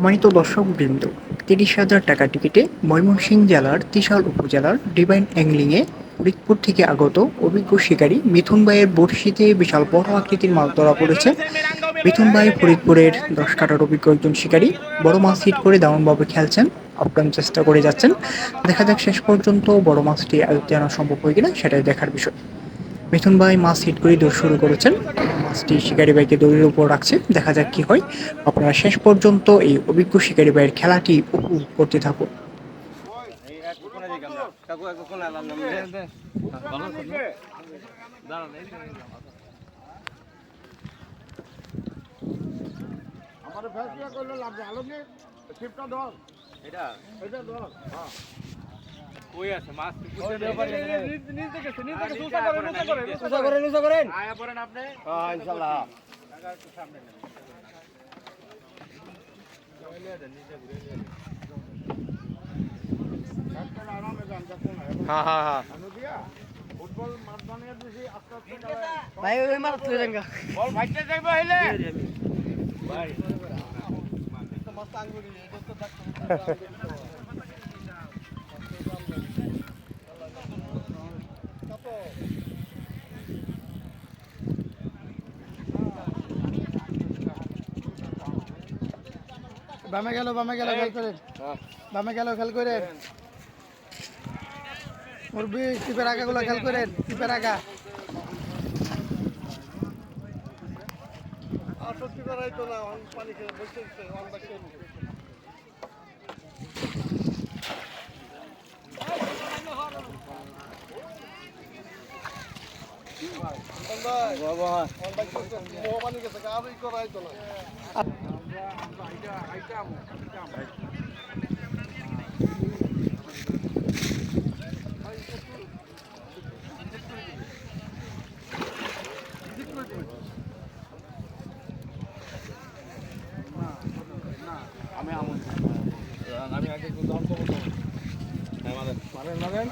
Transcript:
সম্মানিত দর্শক বৃন্দ তিরিশ হাজার টাকা টিকিটে ময়মনসিংহ জেলার ত্রিশাল উপজেলার ডিভাইন অ্যাংলিংয়ে ফরিদপুর থেকে আগত অভিজ্ঞ শিকারী মিথুন ভাইয়ের বড়শিতে বিশাল বড় আকৃতির মাছ ধরা পড়েছে। মিথুন ভাই ফরিদপুরের দশ কাটার অভিজ্ঞ একজন শিকারী, বড় মাছ হিট করে দারুণভাবে খেলছেন আপ্রাণ চেষ্টা করে যাচ্ছেন। দেখা যাক শেষ পর্যন্ত বড় মাছটি আয়ত্তে আনা সম্ভব হয় কিনা, সেটাই দেখার বিষয়। মিথুন ভাই মাছ হিট করে দৌড় শুরু করেছেন। মাছটি শিকারি ভাইকে দৌড়ের উপর রাখছে। দেখা যাক কি হয়। আপনারা শেষ পর্যন্ত এই অভিজ্ঞ শিকারি ভাইয়ের খেলাটি উপভোগ করতে থাকুন। আমার ফেসলা করলে লাভ আলো এটা এটা হ্যাঁ কই আছে মাছ কি ব্যাপারে নিজ থেকে নিজ থেকে সুসা করেন সুসা করেন সুসা করেন। সুসা করেন। আয়া পড়েন আপনি? হ্যাঁ ইনশাআল্লাহ টাকা একটু সামনে নেন আরামে যান দেখুন হ্যাঁ হ্যাঁ হ্যাঁ ফুটবল মাঠ বানিয়ে দিছি আস্তে আস্তে ভাই। ওই মারা তুই দেন বল ভাইতে যাইব হইলে ভাই বামে গেল বামে গেল, খেল করেন বামে গেল, খেল করেন মুরবি টিপের আগাগুলো খেল করেন টিপের আগা। বাবা মোহমানি গেছে আরই করাই তো না আমি আমি আগে একটু দম করব আমাদের মারেন মারেন।